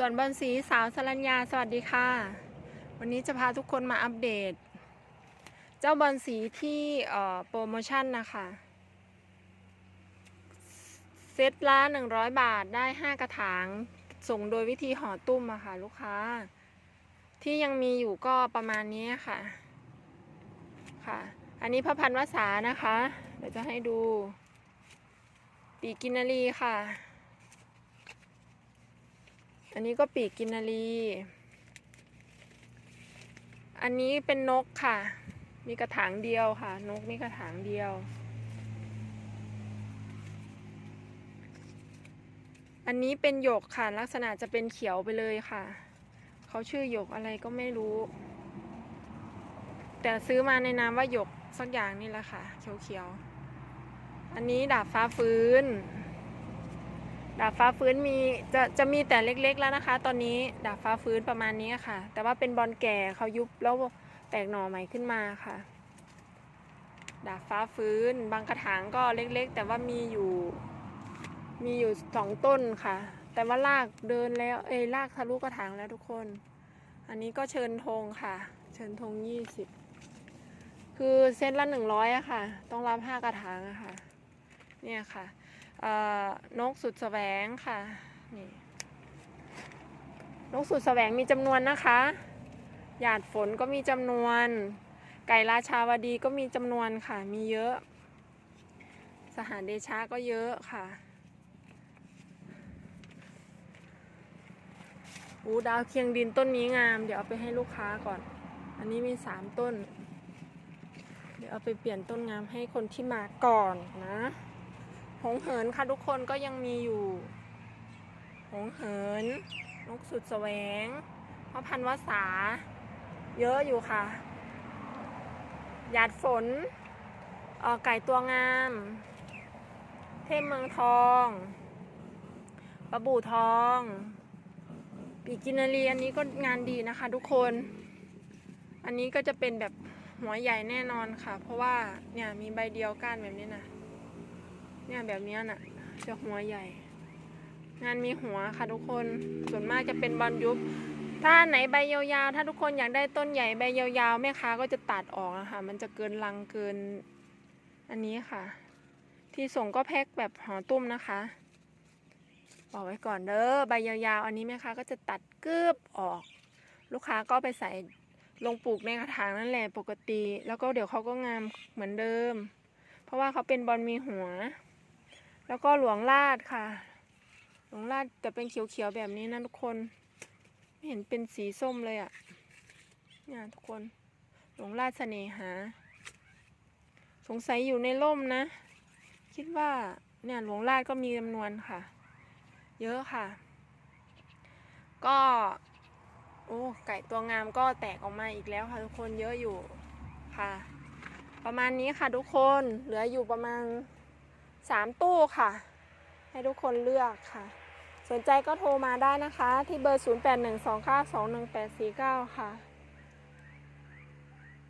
ส่วนบอลสีสาวสรัญญาสวัสดีค่ะ วันนี้จะพาทุกคนมาอัปเดต เจ้าบอลสีที่โปรโมชั่นนะคะ เซตละ100บาทได้5กระถาง ส่งโดยวิธีห่อตุ้มอะค่ะลูกค้า ที่ยังมีอยู่ก็ประมาณนี้ค่ะ ค่ะ อันนี้พระพันวษานะคะ เดี๋ยวจะให้ดู ปีกกินนารีค่ะ อันนี้ก็ปีกกินนารีอันนี้เป็นนกค่ะ มีกระถางเดียวค่ะ นกมีกระถางเดียว อันนี้เป็นหยกค่ะ ลักษณะจะเป็นเขียวไปเลยค่ะ เขาชื่อหยกอะไรก็ไม่รู้ แต่ซื้อมาในนามว่าหยกสักอย่างนี่แหละค่ะ เขียวๆ อันนี้ดาบฟ้าฟื้น ดาบฟ้าฟื้นมีจะจะมีแต่เล็กๆแล้วนะคะ ตอนนี้ดาบฟ้าฟื้นประมาณนี้ค่ะ แต่ว่าเป็นบอลแก่เขายุบแล้วแตกหน่อใหม่ขึ้นมาค่ะ ดาบฟ้าฟื้น บางกระถางก็เล็กๆ แต่ว่ามีอยู่ มีอยู่สองต้นค่ะ แต่ว่าลากเดินแล้ว เอ้ลากทะลุกระถางแล้วทุกคน อันนี้ก็เชิญธงค่ะ เชิญธงยี่สิบคือเซตละหนึ่งร้อยอะค่ะ ต้องรับห้ากระถางอะค่ะ เนี่ยค่ะ นกสุดแสวงค่ะนี่นกสุดแสวงมีจำนวนนะคะ หยาดฝนก็มีจำนวน ไก่ราชาวดีก็มีจำนวนค่ะ มีเยอะ สหารเดชาก็เยอะค่ะอูดาวเคียงดินต้นนี้งาม เดี๋ยวเอาไปให้ลูกค้าก่อน อันนี้มีสามต้น เดี๋ยวเอาไปเปลี่ยนต้นงามให้คนที่มาก่อนนะ งเหินค่ะทุกคนก็ยังมีอยู่ หงเหิน นกสุดแสวงพระพันวษาเยอะอยู่ค่ะ หยาดฝนออไก่ตัวงาม เทพเมืองทองปะบู่ทอง ปีกินารีอันนี้ก็งานดีนะคะทุกคน อันนี้ก็จะเป็นแบบหัวใหญ่แน่นอนค่ะ เพราะว่าเนี่ยมีใบเดียวก้านแบบนี้นะ เนี่ยแบบนี้น่ะจะหัวใหญ่ งานมีหัวค่ะทุกคนส่วนมากจะเป็นบอลยุบ ถ้าไหนใบยาวๆ ถ้าทุกคนอยากได้ต้นใหญ่ใบยาวๆแม่ค้าก็จะตัดออกอะคะมันจะเกินลังเกิน อันนี้ค่ะ ที่ส่งก็แพ็คแบบห่อตุ้มนะคะบอกไว้ก่อนเด้อใบยาวๆ อันนี้แม่ค้าก็จะตัดกึบออก ลูกค้าก็ไปใส่ลงปลูกในกระถางนั่นแหละปกติ แล้วก็เดี๋ยวเขาก็งามเหมือนเดิม เพราะว่าเขาเป็นบอลมีหัว แล้วก็หลวงลาดค่ะ หลวงลาดแต่เป็นเขียวๆแบบนี้นะทุกคน ไม่เห็นเป็นสีส้มเลยอะ่ะเนี่ยทุกคน หลวงลาดเสน่หา สงสัยอยู่ในร่มนะ คิดว่าเนี่ยหลวงลาดก็มีจำนวนค่ะ เยอะค่ะ ก็โอ้ไก่ตัวงามก็แตกออกมาอีกแล้วค่ะทุกคนเยอะอยู่ค่ะ ประมาณนี้ค่ะทุกคนเหลืออยู่ประมาณ สามตู้ค่ะ ให้ทุกคนเลือกค่ะ สนใจก็โทรมาได้นะคะ ที่เบอร์ 0812921849 ค่ะ